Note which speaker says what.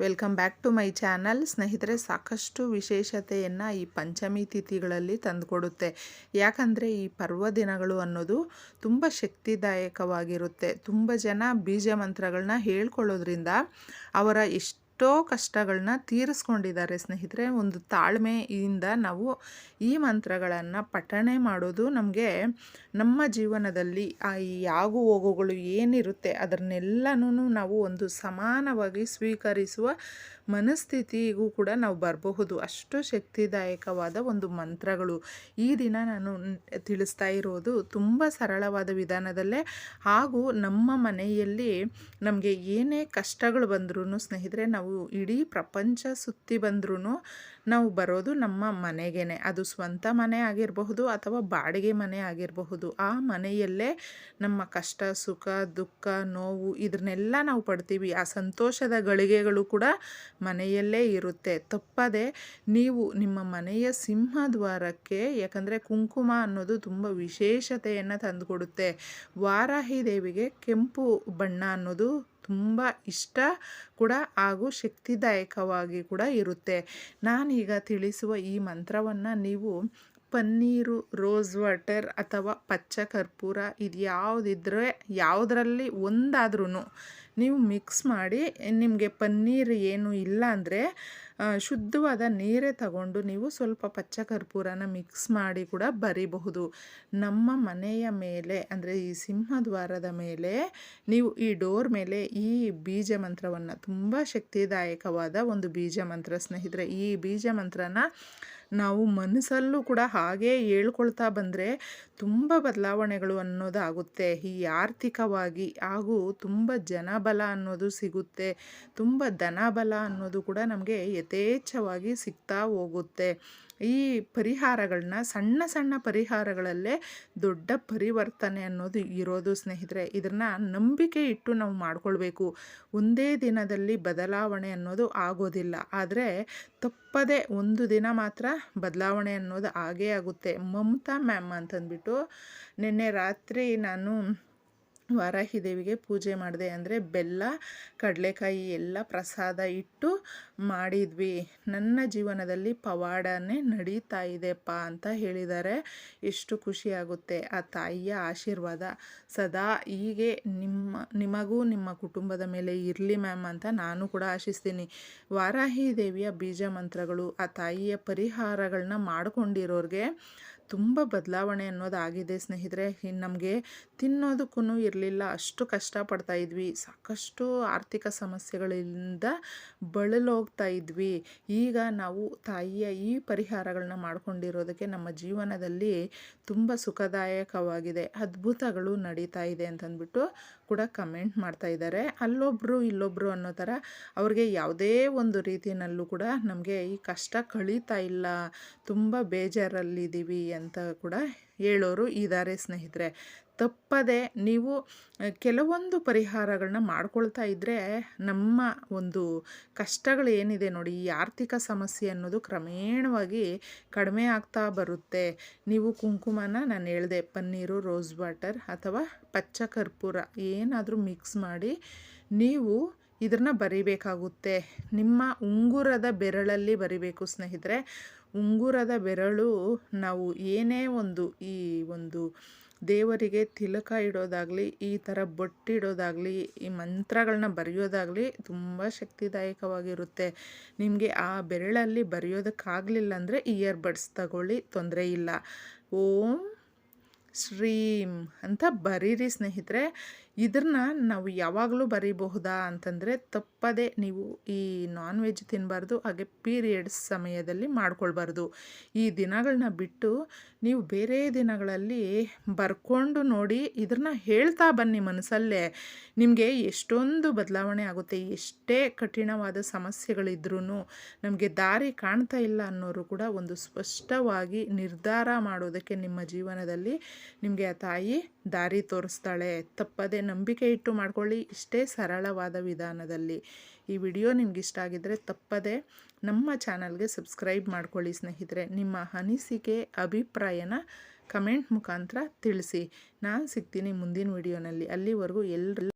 Speaker 1: Welcome back to my channel. ಸ್ನೇಹಿತರೆ, ಸಾಕಷ್ಟು ವಿಶೇಷತೆಯನ್ನು ಈ ಪಂಚಮಿ ತಿಥಿಗಳಲ್ಲಿ ತಂದುಕೊಡುತ್ತೆ. ಯಾಕಂದರೆ ಈ ಪರ್ವ ದಿನಗಳು ಅನ್ನೋದು ತುಂಬ ಶಕ್ತಿದಾಯಕವಾಗಿರುತ್ತೆ. ತುಂಬ ಜನ ಬೀಜ ಮಂತ್ರಗಳನ್ನ ಹೇಳ್ಕೊಳ್ಳೋದ್ರಿಂದ ಅವರ ಎಷ್ಟು ಎಷ್ಟೋ ಕಷ್ಟಗಳನ್ನ ತೀರಿಸ್ಕೊಂಡಿದ್ದಾರೆ ಸ್ನೇಹಿತರೆ. ಒಂದು ತಾಳ್ಮೆಯಿಂದ ನಾವು ಈ ಮಂತ್ರಗಳನ್ನು ಪಠಣೆ ಮಾಡೋದು ನಮಗೆ ನಮ್ಮ ಜೀವನದಲ್ಲಿ ಆ ಆಗು ಹೋಗುಗಳು ಏನಿರುತ್ತೆ ಅದನ್ನೆಲ್ಲನೂ ನಾವು ಒಂದು ಸಮಾನವಾಗಿ ಸ್ವೀಕರಿಸುವ ಮನಸ್ಥಿತಿಗೂ ಕೂಡ ನಾವು ಬರಬಹುದು. ಅಷ್ಟು ಶಕ್ತಿದಾಯಕವಾದ ಒಂದು ಮಂತ್ರಗಳು. ಈ ದಿನ ನಾನು ತಿಳಿಸ್ತಾ ಇರೋದು ತುಂಬ ಸರಳವಾದ ವಿಧಾನದಲ್ಲೇ. ಹಾಗೂ ನಮ್ಮ ಮನೆಯಲ್ಲಿ ನಮಗೆ ಏನೇ ಕಷ್ಟಗಳು ಬಂದ್ರೂ ಸ್ನೇಹಿತರೆ, ನಾವು ನಾವು ಇಡೀ ಪ್ರಪಂಚ ಸುತ್ತಿ ಬಂದ್ರೂ ನಾವು ಬರೋದು ನಮ್ಮ ಮನೆಗೇ ಅದು ಸ್ವಂತ ಮನೆ ಆಗಿರಬಹುದು ಅಥವಾ ಬಾಡಿಗೆ ಮನೆ ಆಗಿರಬಹುದು. ಆ ಮನೆಯಲ್ಲೇ ನಮ್ಮ ಕಷ್ಟ, ಸುಖ, ದುಃಖ, ನೋವು ಇದನ್ನೆಲ್ಲ ನಾವು ಪಡ್ತೀವಿ. ಆ ಸಂತೋಷದ ಗಳಿಗೆಗಳು ಕೂಡ ಮನೆಯಲ್ಲೇ ಇರುತ್ತೆ. ತಪ್ಪದೆ ನೀವು ನಿಮ್ಮ ಮನೆಯ ಸಿಂಹದ್ವಾರಕ್ಕೆ, ಯಾಕಂದರೆ ಕುಂಕುಮ ಅನ್ನೋದು ತುಂಬ ವಿಶೇಷತೆಯನ್ನು ತಂದುಕೊಡುತ್ತೆ. ವಾರಾಹಿ ದೇವಿಗೆ ಕೆಂಪು ಬಣ್ಣ ಅನ್ನೋದು ತುಂಬ ಇಷ್ಟ ಕೂಡ ಹಾಗೂ ಶಕ್ತಿದಾಯಕವಾಗಿ ಕೂಡ ಇರುತ್ತೆ. ನಾನೀಗ ತಿಳಿಸುವ ಈ ಮಂತ್ರವನ್ನು ನೀವು ಪನ್ನೀರು, ರೋಸ್ ವಾಟರ್ ಅಥವಾ ಪಚ್ಚ ಕರ್ಪೂರ ಇದು ಯಾವುದಿದ್ರೆ ಯಾವುದರಲ್ಲಿ ಒಂದಾದ್ರೂ ನೀವು ಮಿಕ್ಸ್ ಮಾಡಿ, ನಿಮಗೆ ಪನ್ನೀರ್ ಏನು ಇಲ್ಲ ಅಂದರೆ ಶುದ್ಧವಾದ ನೀರೇ ತಗೊಂಡು ನೀವು ಸ್ವಲ್ಪ ಪಚ್ಚ ಕರ್ಪೂರನ ಮಿಕ್ಸ್ ಮಾಡಿ ಕೂಡ ಬರಿಬಹುದು. ನಮ್ಮ ಮನೆಯ ಮೇಲೆ ಅಂದರೆ ಈ ಸಿಂಹದ್ವಾರದ ಮೇಲೆ ನೀವು ಈ ಡೋರ್ ಮೇಲೆ ಈ ಬೀಜ ಮಂತ್ರವನ್ನು ತುಂಬ ಶಕ್ತಿದಾಯಕವಾದ ಒಂದು ಬೀಜ ಮಂತ್ರ ಸ್ನೇಹಿತರೆ, ಈ ಬೀಜ ಮಂತ್ರನ ನಾವು ಮನಸ್ಸಲ್ಲೂ ಕೂಡ ಹಾಗೇ ಹೇಳ್ಕೊಳ್ತಾ ಬಂದರೆ ತುಂಬ ಬದಲಾವಣೆಗಳು ಅನ್ನೋದಾಗುತ್ತೆ. ಈ ಆರ್ಥಿಕವಾಗಿ ಹಾಗೂ ತುಂಬ ಜನಬಲ ಅನ್ನೋದು ಸಿಗುತ್ತೆ. ತುಂಬ ಧನಬಲ ಅನ್ನೋದು ಕೂಡ ನಮಗೆ ಯಥೇಚ್ಛವಾಗಿ ಸಿಗ್ತಾ ಹೋಗುತ್ತೆ. ಈ ಪರಿಹಾರಗಳನ್ನ ಸಣ್ಣ ಸಣ್ಣ ಪರಿಹಾರಗಳಲ್ಲೇ ದೊಡ್ಡ ಪರಿವರ್ತನೆ ಅನ್ನೋದು ಇರೋದು ಸ್ನೇಹಿತರೆ. ಇದನ್ನು ನಂಬಿಕೆ ಇಟ್ಟು ನಾವು ಮಾಡ್ಕೊಳ್ಬೇಕು. ಒಂದೇ ದಿನದಲ್ಲಿ ಬದಲಾವಣೆ ಅನ್ನೋದು ಆಗೋದಿಲ್ಲ. ಆದರೆ ತಪ್ಪದೇ ಒಂದು ದಿನ ಮಾತ್ರ ಬದಲಾವಣೆ ಅನ್ನೋದು ಆಗೇ ಆಗುತ್ತೆ. ಮಮತಾ ಮ್ಯಾಮ್ ಅಂತಂದ್ಬಿಟ್ಟು ನಿನ್ನೆ ರಾತ್ರಿ ನಾನು ವಾರಾಹಿ ದೇವಿಗೆ ಪೂಜೆ ಮಾಡಿದೆ ಅಂದರೆ ಬೆಲ್ಲ, ಕಡಲೆಕಾಯಿ ಎಲ್ಲ ಪ್ರಸಾದ ಇಟ್ಟು ಮಾಡಿದ್ವಿ. ನನ್ನ ಜೀವನದಲ್ಲಿ ಪವಾಡನೇ ನಡೀತಾ ಇದೆಪ್ಪ ಅಂತ ಹೇಳಿದ್ದಾರೆ. ಎಷ್ಟು ಖುಷಿಯಾಗುತ್ತೆ ಆ ತಾಯಿಯ ಆಶೀರ್ವಾದ ಸದಾ ಹೀಗೆ ನಿಮ್ಮ, ನಿಮಗೂ ನಿಮ್ಮ ಕುಟುಂಬದ ಮೇಲೆ ಇರಲಿ ಮ್ಯಾಮ್ ಅಂತ ನಾನು ಕೂಡ ಆಶಿಸ್ತೀನಿ. ವಾರಾಹಿ ದೇವಿಯ ಬೀಜ ಮಂತ್ರಗಳು, ಆ ತಾಯಿಯ ಪರಿಹಾರಗಳನ್ನ ಮಾಡ್ಕೊಂಡಿರೋರಿಗೆ ತುಂಬ ಬದಲಾವಣೆ ಅನ್ನೋದಾಗಿದೆ ಸ್ನೇಹಿತರೆ. ನಮಗೆ ತಿನ್ನೋದಕ್ಕೂ ಇರಲಿಲ್ಲ. ಅಷ್ಟು ಕಷ್ಟಪಡ್ತಾ ಇದ್ವಿ. ಸಾಕಷ್ಟು ಆರ್ಥಿಕ ಸಮಸ್ಯೆಗಳಿಂದ ಬಳಲೋಗ್ತಾ ಇದ್ವಿ. ಈಗ ನಾವು ತಾಯಿಯ ಈ ಪರಿಹಾರಗಳನ್ನ ಮಾಡ್ಕೊಂಡಿರೋದಕ್ಕೆ ನಮ್ಮ ಜೀವನದಲ್ಲಿ ತುಂಬ ಸುಖದಾಯಕವಾಗಿದೆ. ಅದ್ಭುತಗಳು ನಡೀತಾ ಇದೆ ಅಂತಂದ್ಬಿಟ್ಟು ಕೂಡ ಕಮೆಂಟ್ ಮಾಡ್ತಾ ಇದ್ದಾರೆ. ಅಲ್ಲೊಬ್ಬರು ಇಲ್ಲೊಬ್ಬರು ಅನ್ನೋ ಥರ ಅವ್ರಿಗೆ ಯಾವುದೇ ಒಂದು ರೀತಿಯಲ್ಲೂ ಕೂಡ ನಮಗೆ ಈ ಕಷ್ಟ ಕಳೀತಾ ಇಲ್ಲ. ತುಂಬ ಬೇಜಾರಲ್ಲಿದ್ದೀವಿ ಅಂತ ಕೂಡ ಹೇಳೋರು ಇದ್ದಾರೆ ಸ್ನೇಹಿತರೆ. ತಪ್ಪದೆ ನೀವು ಕೆಲವೊಂದು ಪರಿಹಾರಗಳನ್ನ ಮಾಡ್ಕೊಳ್ತಾ ಇದ್ದರೆ ನಮ್ಮ ಒಂದು ಕಷ್ಟಗಳು ಏನಿದೆ ನೋಡಿ, ಈ ಆರ್ಥಿಕ ಸಮಸ್ಯೆ ಅನ್ನೋದು ಕ್ರಮೇಣವಾಗಿ ಕಡಿಮೆ ಆಗ್ತಾ ಬರುತ್ತೆ. ನೀವು ಕುಂಕುಮನ ನಾನು ಹೇಳಿದೆ, ಪನ್ನೀರು, ರೋಸ್ ವಾಟರ್ ಅಥವಾ ಪಚ್ಚ ಕರ್ಪೂರ ಏನಾದರೂ ಮಿಕ್ಸ್ ಮಾಡಿ ನೀವು ಇದನ್ನು ಬರಿಬೇಕಾಗುತ್ತೆ. ನಿಮ್ಮ ಉಂಗುರದ ಬೆರಳಲ್ಲಿ ಬರಿಬೇಕು ಸ್ನೇಹಿತರೆ. ಉಂಗುರದ ಬೆರಳು ನಾವು ಏನೇ ಒಂದು ಈ ಒಂದು ದೇವರಿಗೆ ತಿಲಕ ಇಡೋದಾಗಲಿ, ಈ ಥರ ಬೊಟ್ಟಿಡೋದಾಗಲಿ ಈ ಮಂತ್ರಗಳನ್ನ ಬರೆಯೋದಾಗಲಿ ತುಂಬ ಶಕ್ತಿದಾಯಕವಾಗಿರುತ್ತೆ. ನಿಮಗೆ ಆ ಬೆರಳಲ್ಲಿ ಬರೆಯೋದಕ್ಕಾಗಲಿಲ್ಲ ಅಂದರೆ ಇಯರ್ ಬಡ್ಸ್ ತಗೊಳ್ಳಿ, ತೊಂದರೆ ಇಲ್ಲ. ಓಂ ಶ್ರೀಂ ಅಂತ ಬರೀರಿ ಸ್ನೇಹಿತರೆ ಇದನ್ನ ನಾವು ಯಾವಾಗಲೂ ಬರೀಬಹುದಾ ಅಂತಂದರೆ ತಪ್ಪದೆ ನೀವು ಈ ನಾನ್ ವೆಜ್ ತಿನ್ನಬಾರ್ದು ಹಾಗೆ ಪೀರಿಯಡ್ಸ್ ಸಮಯದಲ್ಲಿ ಮಾಡ್ಕೊಳ್ಬಾರ್ದು. ಈ ದಿನಗಳನ್ನ ಬಿಟ್ಟು ನೀವು ಬೇರೆ ದಿನಗಳಲ್ಲಿ ಬರ್ಕೊಂಡು ನೋಡಿ ಇದನ್ನ ಹೇಳ್ತಾ ಬನ್ನಿ ಮನಸ್ಸಲ್ಲೇ. ನಿಮಗೆ ಎಷ್ಟೊಂದು ಬದಲಾವಣೆ ಆಗುತ್ತೆ, ಎಷ್ಟೇ ಕಠಿಣವಾದ ಸಮಸ್ಯೆಗಳಿದ್ರೂ ನಮಗೆ ದಾರಿ ಕಾಣ್ತಾ ಇಲ್ಲ ಅನ್ನೋರು ಕೂಡ ಒಂದು ಸ್ಪಷ್ಟವಾಗಿ ನಿರ್ಧಾರ ಮಾಡೋದಕ್ಕೆ ನಿಮ್ಮ ಜೀವನದಲ್ಲಿ ನಿಮಗೆ ಆ ತಾಯಿ ದಾರಿ ತೋರಿಸ್ತಾಳೆ. ತಪ್ಪದೆ ನಂಬಿಕೆ ಇಟ್ಟು ಮಾಡ್ಕೊಳ್ಳಿ. ಇಷ್ಟೇ ಸರಳವಾದ ವಿಧಾನದಲ್ಲಿ. ಈ ವಿಡಿಯೋ ನಿಮ್ಗೆ ಇಷ್ಟ ಆಗಿದ್ದರೆ ತಪ್ಪದೆ ನಮ್ಮ ಚಾನಲ್ಗೆ ಸಬ್ಸ್ಕ್ರೈಬ್ ಮಾಡ್ಕೊಳ್ಳಿ ಸ್ನೇಹಿತರೆ. ನಿಮ್ಮ ಅನಿಸಿಕೆ, ಅಭಿಪ್ರಾಯನ ಕಮೆಂಟ್ ಮುಖಾಂತರ ತಿಳಿಸಿ. ನಾನು ಸಿಗ್ತೀನಿ ಮುಂದಿನ ವಿಡಿಯೋನಲ್ಲಿ. ಅಲ್ಲಿವರೆಗೂ ಎಲ್ಲರೂ